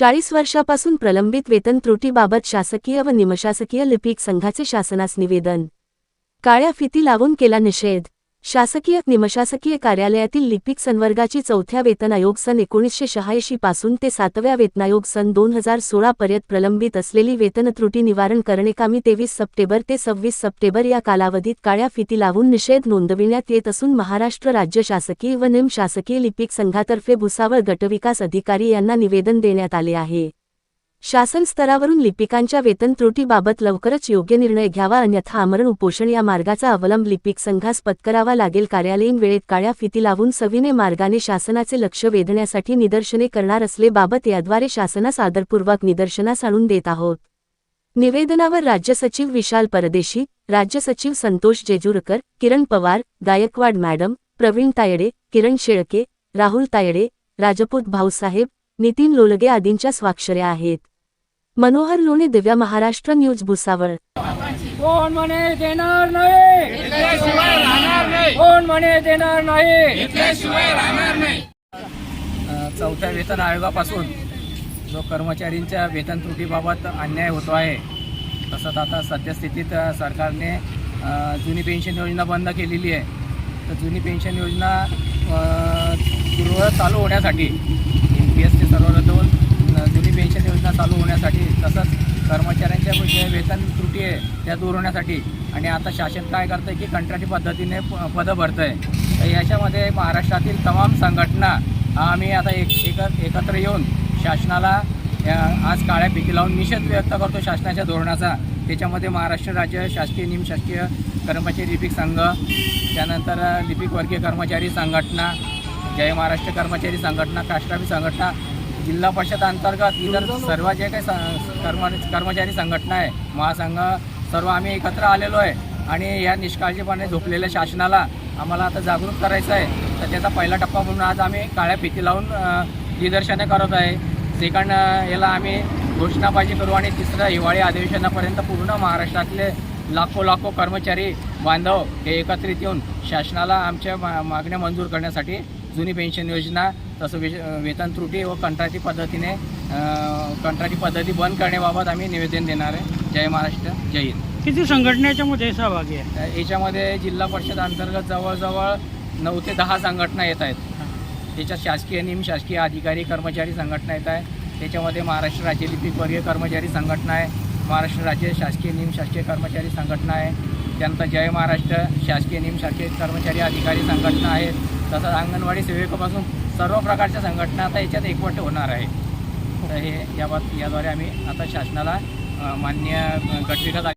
चाळीस वर्षापासून प्रलंबित वेतन त्रुटीबाबत शासकीय व निमशासकीय लिपिक संघाचे शासनास निवेदन. काळ्या फिती लावून केला निषेध. शासकीय निमशासकीय कार्यालयातील लिपिक संवर्गाची चौथ्या वेतन आयोग सन एकोणीसशे शहाऐंशी पासून ते सातव्या वेतनायोग सन दोन हजार सोळा पर्यंत प्रलंबित असलेली वेतन त्रुटी निवारण करणेकामी तेवीस सप्टेंबर ते सव्वीस सप्टेंबर या कालावधीत काळ्या फिती लावून निषेध नोंदविण्यात येत असून महाराष्ट्र राज्य शासकीय व निमशासकीय लिपिक संघातर्फे भुसावळ गटविकास अधिकारी यांना निवेदन देण्यात आले आहे. शासन स्तरावरून लिपिकांच्या वेतन त्रुटीबाबत लवकरच योग्य निर्णय घ्यावा अन्यथा आमरण उपोषण या मार्गाचा अवलंब लिपिक संघास पत्करावा लागेल. कार्यालयीन वेळेत काळ्या फिती लावून सविनय मार्गाने शासनाचे लक्ष वेधण्यासाठी निदर्शने करणार असलेबाबत याद्वारे शासनास आदरपूर्वक निदर्शनास आणून देत आहोत. निवेदनावर राज्य सचिव विशाल परदेशी राज्य सचिव संतोष जेजुरकर किरण पवार गायकवाड मॅडम प्रवीण तायडे किरण शेळके राहुल तायडे राजपूत भाऊसाहेब नितीन लोलगे आदींच्या स्वाक्षऱ्या आहेत. मनोहर लोणे दिव्या महाराष्ट्र न्यूज भुसावळ. कोण म्हणे देणार नाही? कोण म्हणे देणार नाही? चौथ्या वेतन आयोगापासून जो कर्मचारींच्या वेतन त्रुटीबाबत अन्याय होतो आहे तसंच आता सद्यस्थितीत सरकारने जुनी पेन्शन योजना बंद केलेली आहे. तर जुनी पेन्शन योजना अ, पूर्ववत चालू होण्यासाठी एन पी एस टी सर्व रद्द होऊन अ, जुनी पेन्शन योजना चालू होण्यासाठी तसंच कर्मचाऱ्यांच्या जे वेतन त्रुटी आहे त्या दूर होण्यासाठी. आणि आता शासन काय करतं आहे की कंत्राटी पद्धतीने प- पदं भरतं आहे तर याच्यामध्ये महाराष्ट्रातील तमाम संघटना आम्ही आता एक एकत्र येऊन शासनाला आज काळ्या पिकी लावून निषेध व्यक्त करतो शासनाच्या धोरणाचा. त्याच्यामध्ये महाराष्ट्र राज्य शासकीय निमशासकीय कर्मचारी लिपिक संघ त्यानंतर लिपिक वर्गीय कर्मचारी संघटना जय महाराष्ट्र कर्मचारी संघटना काष्टाबी संघटना जिल्हा परिषद अंतर्गत इतर सर्व जे काही स- कर्म कर्मचारी संघटना आहे महासंघ सर्व आम्ही एकत्र आलेलो आहे. आणि या निष्काळजीपणे झोपलेल्या शासनाला आम्हाला आता जागरूक करायचं आहे. तर त्याचा पहिला टप्पा म्हणून आज आम्ही काळ्या फिती लावून निदर्शनं निदर्शने करत आहे. सेकंड याला आम्ही घोषणाबाजी करू आणि तिसरं हिवाळी अधिवेशनापर्यंत पूर्ण महाराष्ट्रातले लाखो लाखो कर्मचारी बांधव हे एकत्रित येऊन शासनाला आमच्या मा मागण्या मंजूर करण्यासाठी जुनी पेन्शन योजना तसं वे वेतन त्रुटी व कंत्राटी पद्धतीने कंत्राटी पद्धती बंद करण्याबाबत आम्ही निवेदन देणार आहे. जय महाराष्ट्र जय हिंद. किती संघटना याच्यामध्ये सहभागी आहे? याच्यामध्ये जिल्हा परिषद अंतर्गत जवळजवळ नऊ ते दहा संघटना येत आहेत. त्याच्यात शासकीय निम शासकीय अधिकारी कर्मचारी संघटना येत आहे. त्याच्यामध्ये महाराष्ट्र राज्य लिपिक वर्गीय कर्मचारी संघटना आहे. महाराष्ट्र राज्य शासकीय निम शासकीय कर्मचारी संघटना आहे. त्यानंतर जय महाराष्ट्र शासकीय निम शासकीय कर्मचारी अधिकारी संघटना आहे. तसंच अंगणवाडी सेविकापासून सर्व प्रकारच्या संघटना आता याच्यात एकवट होणार आहे. तर हे याबाबत याद्वारे आम्ही आता शासनाला मान्य गटविकास